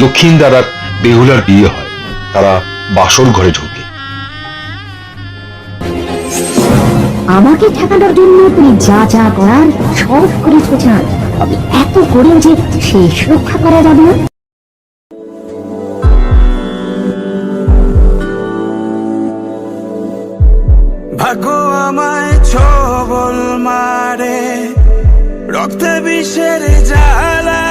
লক্ষিন্দার আর বেহুলার বিয়ে হয়। তারা বাসর ঘরে ঢোকে। আমাকে ঠেকানোর জন্য তুমি যা যা করার সব করেছ চান তবে এত করেও যে শেষ রক্ষা করা যাবে না। ভাগ্য আমায় ছবল মারে রক্তে বিষের জ্বালা।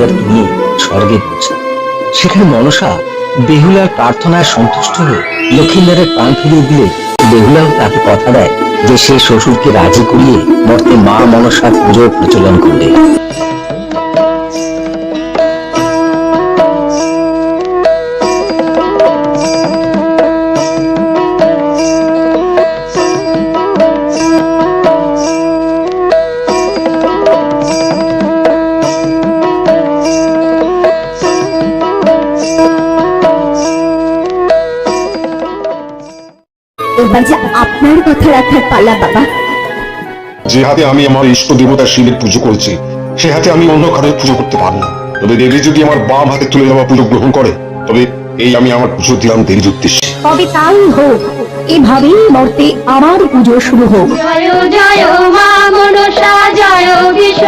লক্ষিন্দার তুমি স্বর্গে পৌঁছে। সেখানে মনসা বেহুলার প্রার্থনায় সন্তুষ্ট হয়ে লক্ষ্মীন্দারের প্রাণ ফিরিয়ে দিলে বেহুলাও তাকে কথা দেয় যে সে শ্বশুরকে রাজি করিয়ে মর্তে মা মনসার পুজো প্রচলন করবে। এবার যে আপনার কথা রাখার পালা বাবা। যে হাতে আমি আমার ইষ্ট দেবতা শিবের পুজো করছি সে হাতে আমি অন্য কারোর পুজো করতে পারব না। তবে দেবী যদি আমার বাম হাতে তুলে নেওয়া পুজো গ্রহণ করে তবে এই আমি আমার পুজো দিলাম দেবীর উদ্দেশ্যে। তবে তাই হোক এভাবেই মর্তে আমার পুজো শুরু হোক। জয় জয় মা মনসা জয় বিশ্ব